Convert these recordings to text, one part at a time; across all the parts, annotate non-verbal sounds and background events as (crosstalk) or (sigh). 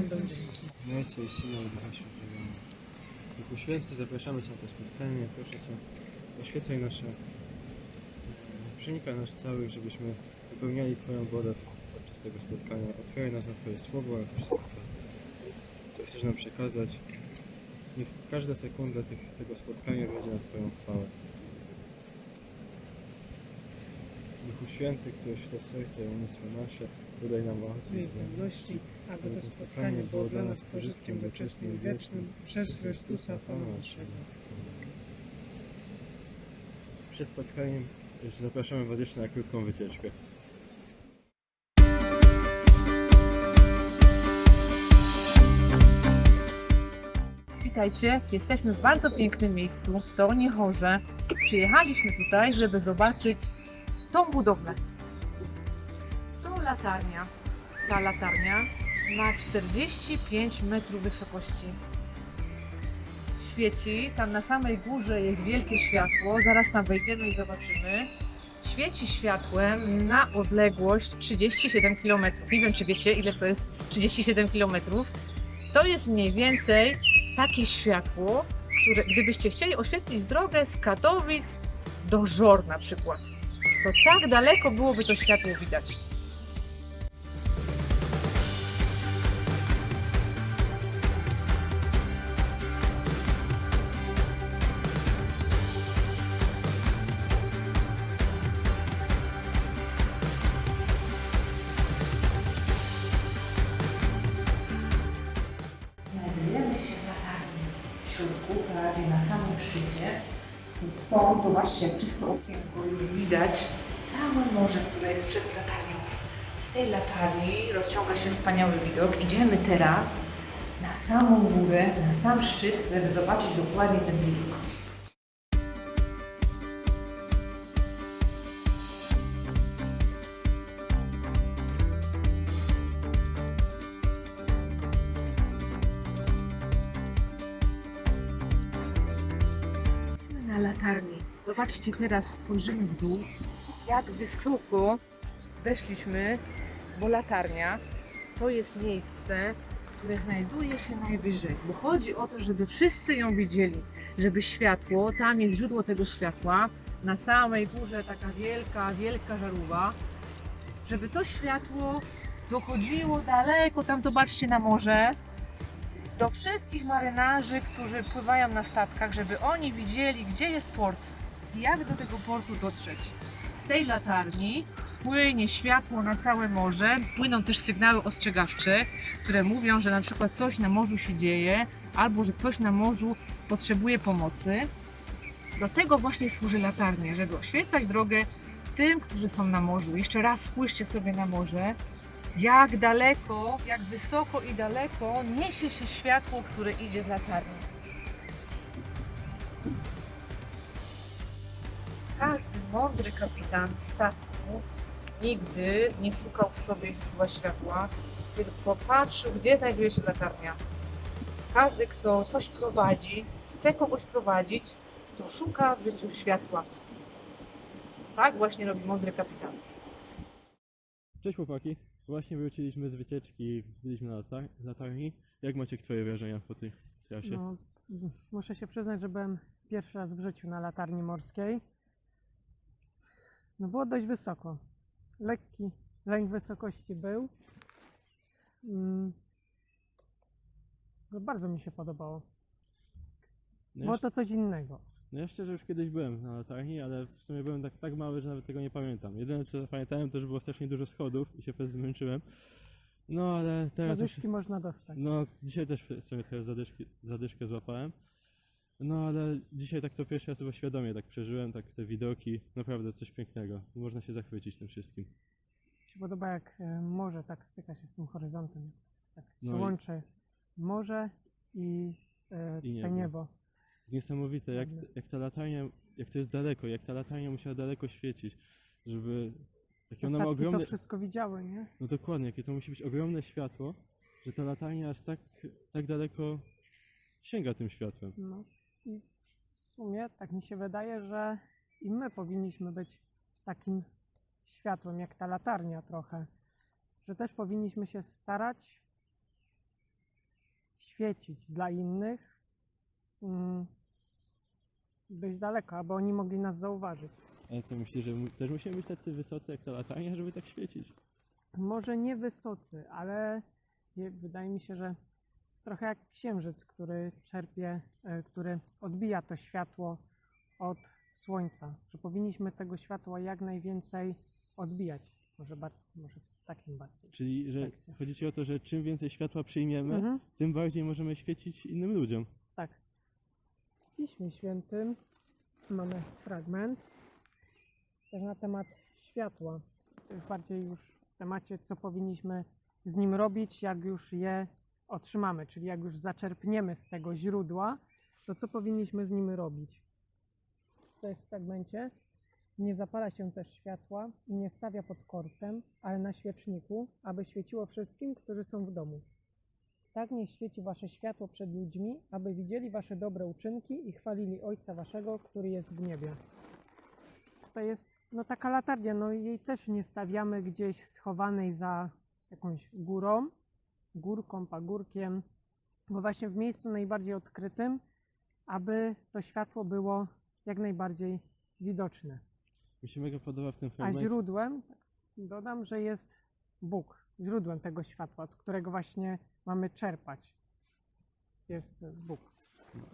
będą dzięki. W Ojca i Syna i Ducha Świętego. Duchu Święty, zapraszamy Cię na to spotkanie. Proszę Cię, oświecaj nasze, e, przenikaj nas całych, żebyśmy wypełniali Twoją wolę podczas tego spotkania. Otwieraj nas na Twoje słowo, ale wszystko, co, co chcesz nam przekazać. Niech każda sekunda tych, tego spotkania będzie na Twoją chwałę. Duchu Święty, który świat serca i umysły nasze, podaj nam łaski Jej zdolności, aby to spotkanie było dla nas pożytkiem doczesnym i wiecznym przez Chrystusa Pana naszego. Przed spotkaniem jeszcze zapraszamy Was jeszcze na krótką wycieczkę. Witajcie, jesteśmy w bardzo pięknym miejscu, w Dolnie Chorze. Przyjechaliśmy tutaj, żeby zobaczyć tą budowlę. To latarnia. Ta latarnia ma 45 metrów wysokości. Świeci, tam na samej górze jest wielkie światło, zaraz tam wejdziemy i zobaczymy. Świeci światłem na odległość 37 km. Nie wiem, czy wiecie, ile to jest 37 km. To jest mniej więcej takie światło, które gdybyście chcieli oświetlić drogę z Katowic do Żor na przykład, to tak daleko byłoby to światło widać. Znajdujemy się latarni w środku, prawie na samym szczycie. Stąd zobaczcie, jak czysto okienko już widać całe morze, które jest przed latarnią. Z tej latarni rozciąga się wspaniały widok. Idziemy teraz na samą górę, na sam szczyt, żeby zobaczyć dokładnie ten widok. Zobaczcie teraz, spojrzymy w dół, jak wysoko weszliśmy, bo latarnia to jest miejsce, które znajduje się najwyżej, bo chodzi o to, żeby wszyscy ją widzieli, żeby światło, tam jest źródło tego światła, na samej górze taka wielka, wielka żarówka, żeby to światło dochodziło daleko, tam zobaczcie na morze, do wszystkich marynarzy, którzy pływają na statkach, żeby oni widzieli, gdzie jest port jak do tego portu dotrzeć. Z tej latarni płynie światło na całe morze, płyną też sygnały ostrzegawcze, które mówią, że na przykład coś na morzu się dzieje, albo że ktoś na morzu potrzebuje pomocy. Do tego właśnie służy latarnia, żeby oświetlać drogę tym, którzy są na morzu. Jeszcze raz spójrzcie sobie na morze, jak daleko, jak wysoko i daleko niesie się światło, które idzie z latarni. Mądry kapitan statku nigdy nie szukał w sobie źródła światła, tylko patrzył, gdzie znajduje się latarnia. Każdy, kto coś prowadzi, chce kogoś prowadzić, to szuka w życiu światła. Tak właśnie robi mądry kapitan. Cześć chłopaki. Właśnie wróciliśmy z wycieczki, byliśmy na latar- latarni. Jak macie Twoje wrażenia po tej trasie? No, muszę się przyznać, że byłem pierwszy raz w życiu na latarni morskiej. No było dość wysoko. Lekki lęk wysokości był. Mm. No, bardzo mi się podobało. no, Było ja, to coś innego. no ja szczerze już kiedyś byłem na latarni, ale w sumie byłem tak, tak mały, że nawet tego nie pamiętam. Jedyne co pamiętałem to, że było strasznie dużo schodów i się wtedy zmęczyłem. No ale teraz... już- Zadyszki można dostać. No dzisiaj też sobie trochę zadyszki, zadyszkę złapałem. No ale dzisiaj tak to pierwszy raz chyba świadomie tak przeżyłem, tak te widoki, naprawdę coś pięknego. Można się zachwycić tym wszystkim. Mi się podoba jak e, morze tak styka się z tym horyzontem. Jest Tak No się i- łączy morze i, e, I niebo. niebo. jest niesamowite, jak, jak ta latarnia, jak to jest daleko, jak ta latarnia musiała daleko świecić, żeby... Jakie Te ona ma statki ogromne... to wszystko widziały, nie? No dokładnie, jakie to musi być ogromne światło, że ta latarnia aż tak, tak daleko sięga tym światłem. No i w sumie tak mi się wydaje, że i my powinniśmy być takim światłem jak ta latarnia trochę. Że też powinniśmy się starać świecić dla innych, mm, być daleko, aby oni mogli nas zauważyć. Ale co myślisz, że też musimy być tacy wysocy jak ta latarnia, żeby tak świecić? Może nie wysocy, ale je- wydaje mi się, że trochę jak księżyc, który czerpie, e, który odbija to światło od słońca, że powinniśmy tego światła jak najwięcej odbijać. Może, bar- może w takim bardziej. Czyli, że aspekcie. chodzi ci o to, że czym więcej światła przyjmiemy, Mhm, tym bardziej możemy świecić innym ludziom. tak. W Piśmie Świętym mamy fragment też na temat światła. To jest bardziej już w temacie, co powinniśmy z nim robić, jak już je otrzymamy, czyli jak już zaczerpniemy z tego źródła, to co powinniśmy z nim robić. To jest w fragmencie. Nie zapala się też światła i nie stawia pod korcem, ale na świeczniku, aby świeciło wszystkim, którzy są w domu. Tak niech świeci wasze światło przed ludźmi, aby widzieli wasze dobre uczynki i chwalili Ojca waszego, który jest w niebie. To jest no taka latarnia, no jej też nie stawiamy gdzieś schowanej za jakąś górą, górką, pagórkiem, bo właśnie w miejscu najbardziej odkrytym, aby to światło było jak najbardziej widoczne. Mi się mega podoba w tym A fragmencie. źródłem, dodam, że jest Bóg, źródłem tego światła, od którego właśnie mamy czerpać. Jest Bóg.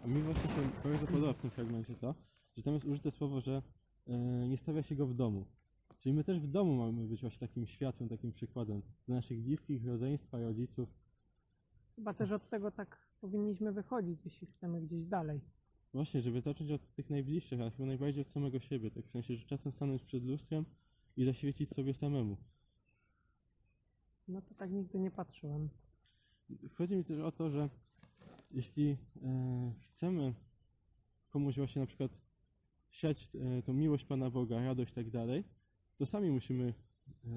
A mi właśnie się bardzo podoba w tym fragmencie to, że tam jest użyte słowo, że e, nie stawia się go w domu. Czyli my też w domu mamy być właśnie takim światłem, takim przykładem dla naszych bliskich, rodzeństwa, rodziców. Chyba też od tego tak powinniśmy wychodzić, jeśli chcemy gdzieś dalej. Właśnie, żeby zacząć od tych najbliższych, a chyba najbardziej od samego siebie. Tak w sensie, że czasem stanąć przed lustrem i zaświecić sobie samemu. No to tak nigdy nie patrzyłem. Chodzi mi też o to, że jeśli e, chcemy komuś właśnie na przykład siać e, tą miłość Pana Boga, radość i tak dalej, to sami musimy e,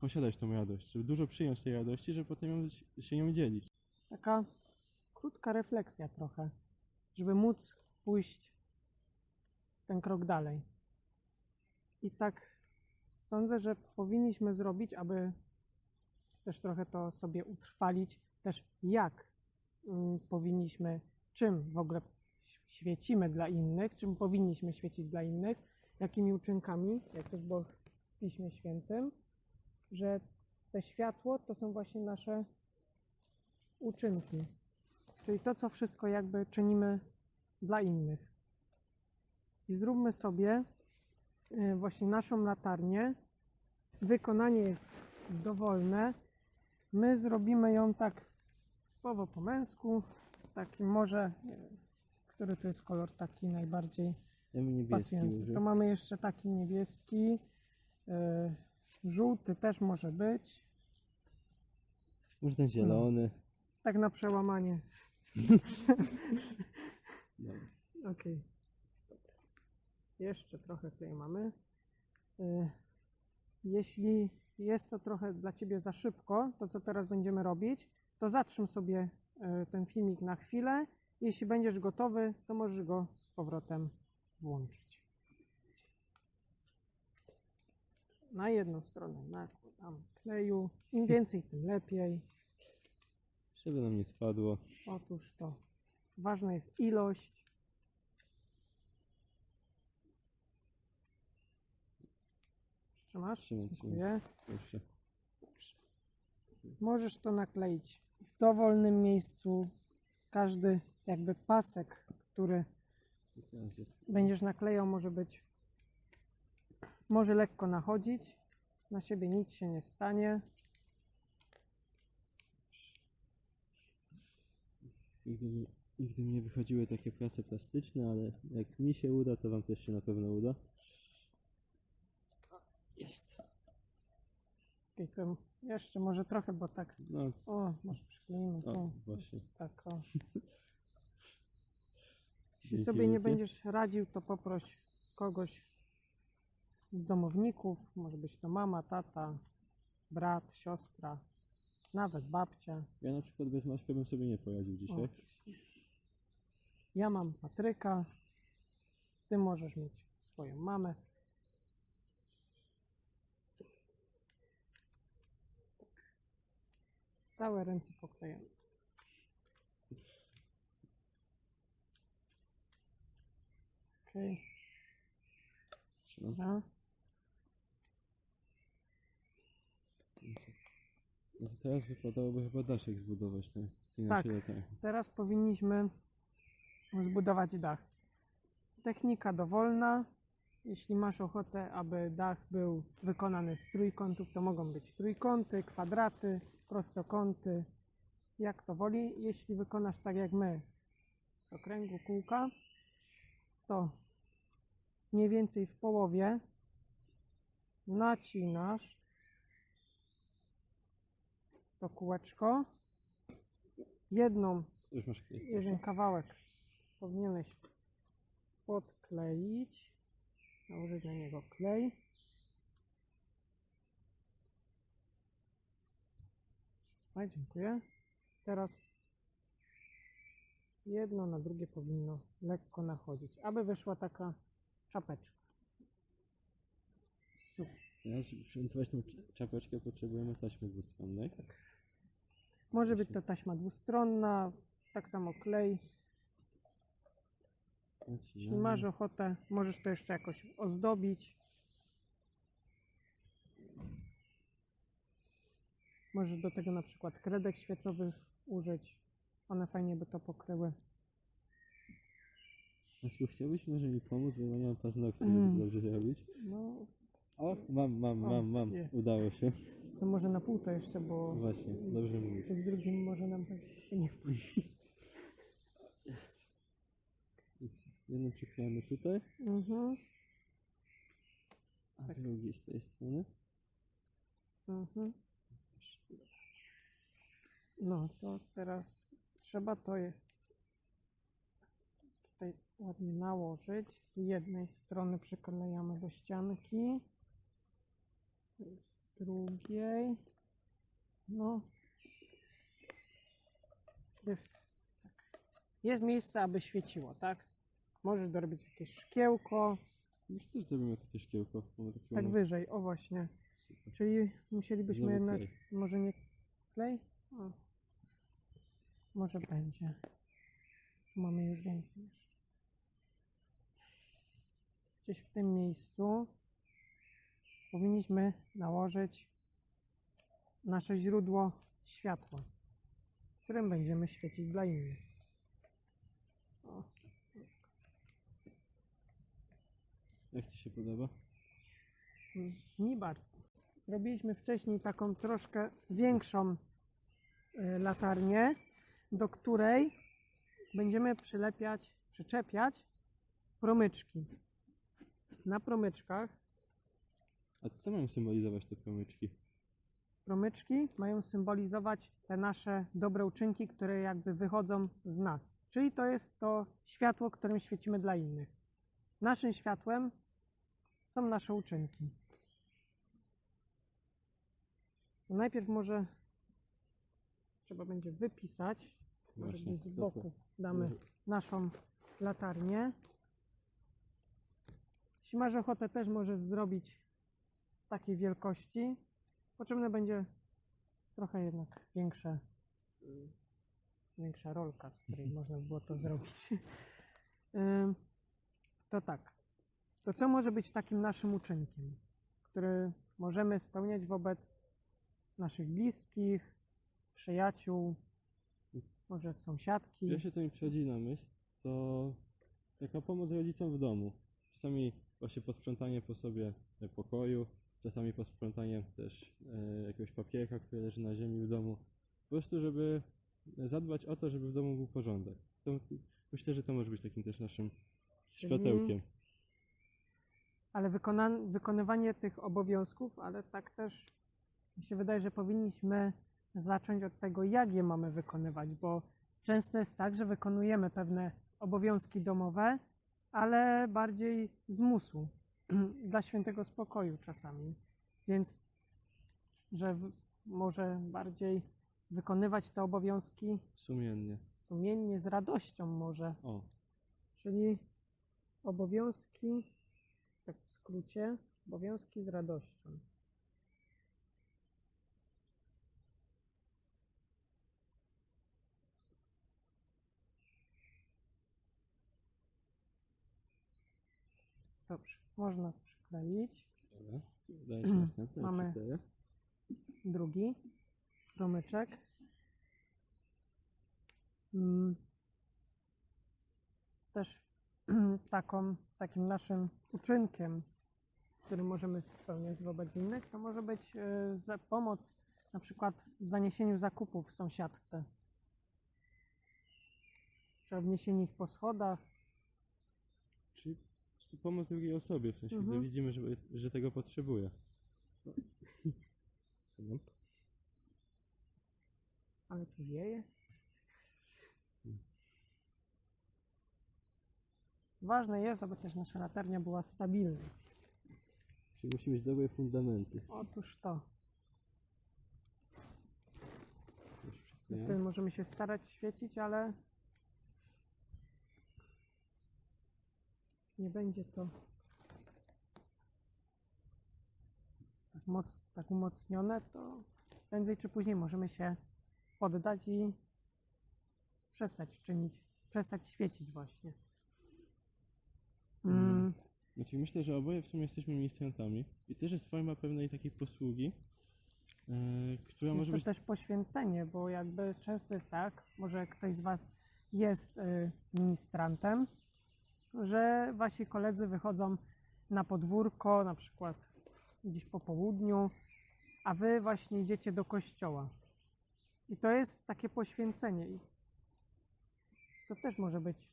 posiadać tą radość, żeby dużo przyjąć tej radości, żeby potem się nią dzielić. Taka krótka refleksja trochę, żeby móc pójść ten krok dalej. I tak sądzę, że powinniśmy zrobić, aby też trochę to sobie utrwalić, też jak mm, powinniśmy, czym w ogóle świecimy dla innych, czym powinniśmy świecić dla innych, jakimi uczynkami, jak też było w Piśmie Świętym, że te światło to są właśnie nasze uczynki. Czyli to, co wszystko jakby czynimy dla innych. I zróbmy sobie e, właśnie naszą latarnię. Wykonanie jest dowolne. My zrobimy ją tak typowo po męsku. Taki może, wiem, który to jest kolor taki najbardziej Ja pasujący. To mamy jeszcze taki niebieski. E, Żółty też może być. Można zielony. Tak na przełamanie. Dobra. Okej. Jeszcze trochę tutaj mamy. Y, Jeśli jest to trochę dla Ciebie za szybko, to co teraz będziemy robić, to zatrzym sobie y, ten filmik na chwilę. Jeśli będziesz gotowy, to możesz go z powrotem włączyć. Na jedną stronę nakładam kleju. Im więcej, tym lepiej. Żeby nam nie spadło. Otóż to ważna jest ilość. Trzymasz? Dziękuję. Proszę. Możesz to nakleić w dowolnym miejscu. Każdy jakby pasek, który będziesz naklejał, może być, może lekko nachodzić. Na siebie nic się nie stanie. Nigdy, mi- nigdy mi nie wychodziły takie prace plastyczne, ale jak mi się uda, to Wam też się na pewno uda. Jest. I to jeszcze może trochę, bo tak. No, O, może przykleimy o, tu. właśnie. Tak, o. (laughs) Jeśli Dzięki sobie nie wielkie. będziesz radził, to poproś kogoś z domowników, może być to mama, tata, brat, siostra, nawet babcia. Ja na przykład bez maski bym sobie nie pojawił dzisiaj. O, ja mam Patryka, ty możesz mieć swoją mamę. Tak. Całe ręce poklejone. Okej. Okay. No teraz wypadałoby chyba daszek zbudować Tak. naszej latarni. Teraz powinniśmy zbudować dach. Technika dowolna. Jeśli masz ochotę, aby dach był wykonany z trójkątów, to mogą być trójkąty, kwadraty, prostokąty, jak to woli. Jeśli wykonasz tak jak my, z okręgu kółka, to mniej więcej w połowie nacinasz to kółeczko. Jedną jeden kawałek powinieneś podkleić, nałożyć na niego klej. Trzymaj, dziękuję. Teraz jedno na drugie powinno lekko nachodzić, aby wyszła taka czapeczka. Super. Teraz, przymontować tą cz- czapeczkę, potrzebujemy taśmy dwustronnej. Może być to taśma dwustronna, tak samo klej. Jeśli masz ochotę, możesz to jeszcze jakoś ozdobić. Możesz do tego na przykład kredek świecowych użyć. One fajnie by to pokryły. Jacku, chciałbyś może mi pomóc, bo ja nie mam paznokci, Mm. żeby to dobrze zrobić? No, O, mam, mam, O, mam, mam. jest. Udało się. To może na pół to jeszcze, bo Właśnie, dobrze mówisz. z drugim może nam tak nie Jest. Więc jedną przyklejamy tutaj, Mhm, a Tak. drugi z tej strony. mhm. No to teraz trzeba to je tutaj ładnie nałożyć. Z jednej strony przyklejamy do ścianki, z drugiej. No. Jest, tak. jest miejsce, aby świeciło, tak? Możesz dorobić jakieś szkiełko, Już też zrobimy takie szkiełko. Mamy tak wyżej, o właśnie. Super. Czyli musielibyśmy Znowu jednak, klej. może nie klej? O. Może będzie. Mamy już więcej. Gdzieś w tym miejscu powinniśmy nałożyć nasze źródło światła, którym będziemy świecić dla innych. O. Jak Ci się podoba? Mi bardzo. Robiliśmy wcześniej taką troszkę większą y, latarnię, do której będziemy przylepiać, przyczepiać promyczki. Na promyczkach A co mają symbolizować te promyczki? promyczki mają symbolizować te nasze dobre uczynki, które jakby wychodzą z nas. Czyli to jest to światło, którym świecimy dla innych. Naszym światłem są nasze uczynki. Najpierw może trzeba będzie wypisać, może Właśnie, z boku damy naszą latarnię. Jeśli masz ochotę, też możesz zrobić takiej wielkości. Potrzebne będzie trochę jednak większe, y, większa rolka, z której (laughs) można by było to zrobić. Ym, To tak. To co może być takim naszym uczynkiem, który możemy spełniać wobec naszych bliskich, przyjaciół, może sąsiadki? Pierwsze co mi przychodzi na myśl, to taka pomoc rodzicom w domu. Czasami właśnie posprzątanie po sobie pokoju, czasami posprzątanie też e, jakiegoś papierka, który leży na ziemi w domu. Po prostu, żeby zadbać o to, żeby w domu był porządek. To, myślę, że to może być takim też naszym światełkiem. Ale wykona- wykonywanie tych obowiązków, ale tak też mi się wydaje, że powinniśmy zacząć od tego, jak je mamy wykonywać, bo często jest tak, że wykonujemy pewne obowiązki domowe, ale bardziej z musu, (clears throat) dla świętego spokoju czasami. Więc, że w, może bardziej wykonywać te obowiązki Sumiennie. sumiennie, z radością może. O, Czyli obowiązki, tak w skrócie, obowiązki z radością. Dobrze, można przykleić. Dobra. Następny. Mamy- przykleję. Drugi promyczek. Mm. Też (clears throat) taką, takim naszym uczynkiem, który możemy spełniać wobec innych, to może być e, pomoc na przykład w zaniesieniu zakupów sąsiadce. Czy wniesieniu ich po schodach. Pomoc drugiej osobie, w sensie, Mhm. gdy widzimy, że, że tego potrzebuje. No. Ale tu wieje. Ważne jest, aby też nasza latarnia była stabilna. Czyli musi mieć dobre fundamenty. Otóż to. Już przyklejam. Możemy się starać świecić, ale nie będzie to tak, moc, tak umocnione, to prędzej czy później możemy się poddać i przestać czynić, przestać świecić właśnie. Mm, Znaczy myślę, że oboje w sumie jesteśmy ministrantami i też jest forma pewnej takiej posługi, e, która Jest może to być też poświęcenie, bo jakby często jest tak, może ktoś z Was jest y, ministrantem, że Wasi koledzy wychodzą na podwórko, na przykład gdzieś po południu, a Wy właśnie idziecie do kościoła. I to jest takie poświęcenie. I to też może być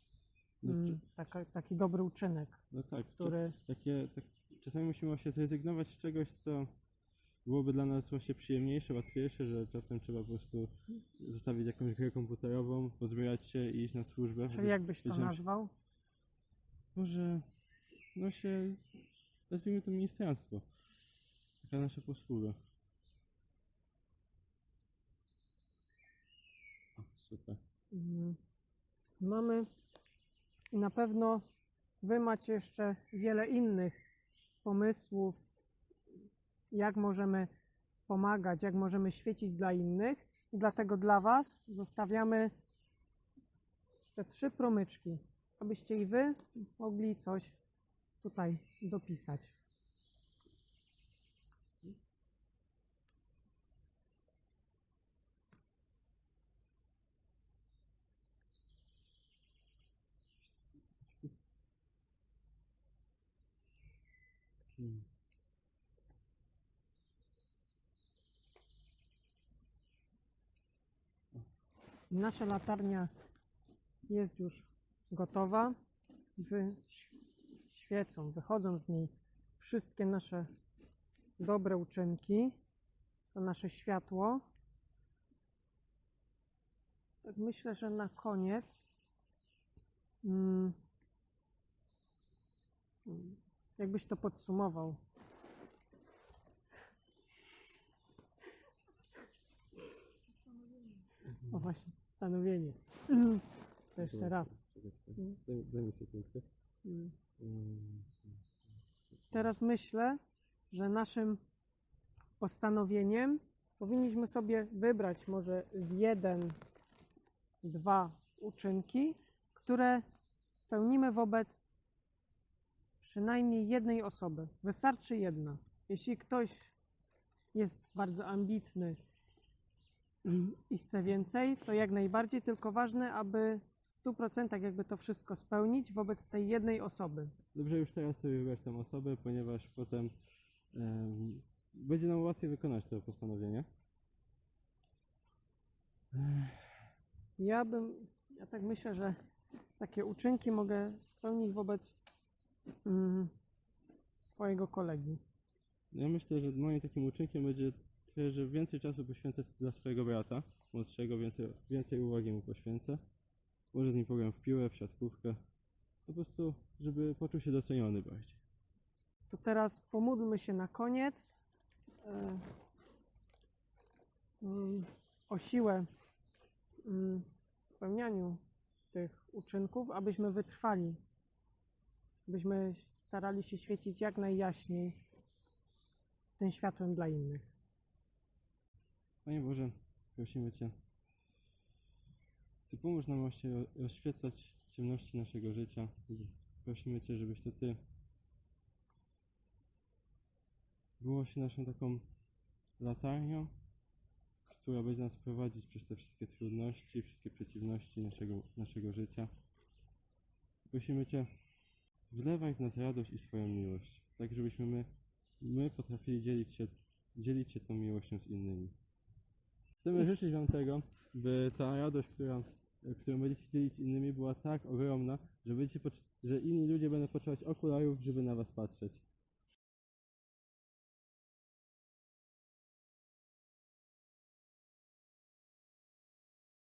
No, mm, taka, taki dobry uczynek, no tak, który takie, tak, czasami musimy właśnie zrezygnować z czegoś, co byłoby dla nas właśnie przyjemniejsze, łatwiejsze, że czasem trzeba po prostu zostawić jakąś grę komputerową, pozbierać się i iść na służbę. Czyli jakbyś to nazwał? Może, no się, nazwijmy to ministranstwo. Taka nasza posługa. O, super. Mm. Mamy i na pewno Wy macie jeszcze wiele innych pomysłów, jak możemy pomagać, jak możemy świecić dla innych. I dlatego dla Was zostawiamy jeszcze trzy promyczki, abyście i Wy mogli coś tutaj dopisać. Nasza latarnia jest już gotowa. Wy świecą, wychodzą z niej wszystkie nasze dobre uczynki, to nasze światło. Tak myślę, że na koniec mm, jakbyś to podsumował. O właśnie, stanowienie. To jeszcze raz. Daj, daj mi sekundkę. Mm. Mm, Teraz myślę, że naszym postanowieniem powinniśmy sobie wybrać może z jeden, dwa uczynki, które spełnimy wobec przynajmniej jednej osoby. Wystarczy jedna. Jeśli ktoś jest bardzo ambitny i chce więcej, to jak najbardziej, tylko ważne, aby 100% jakby to wszystko spełnić wobec tej jednej osoby. Dobrze już teraz sobie wybrać tę osobę, ponieważ potem em, będzie nam łatwiej wykonać to postanowienie. Ja bym, ja tak myślę, że takie uczynki mogę spełnić wobec mm, swojego kolegi. Ja myślę, że moim takim uczynkiem będzie to, że więcej czasu poświęcę dla swojego brata młodszego, więcej, więcej uwagi mu poświęcę. Może z nim pogram w piłę, w siatkówkę. Po prostu, żeby poczuł się doceniony bardziej. To teraz pomódlmy się na koniec e, mm, o siłę mm, w spełnianiu tych uczynków, abyśmy wytrwali, abyśmy starali się świecić jak najjaśniej tym światłem dla innych. Panie Boże, prosimy Cię, Ty pomóż nam właśnie rozświetlać ciemności naszego życia. Prosimy Cię, żebyś to Ty było się naszą taką latarnią, która będzie nas prowadzić przez te wszystkie trudności, wszystkie przeciwności naszego, naszego życia. Prosimy Cię, wlewaj w nas radość i swoją miłość, tak żebyśmy my, my potrafili dzielić się, dzielić się tą miłością z innymi. Chcemy życzyć Wam tego, by ta radość, która, którą będziecie dzielić z innymi, była tak ogromna, że, będziecie, pocz- że inni ludzie będą potrzebować okularów, żeby na Was patrzeć.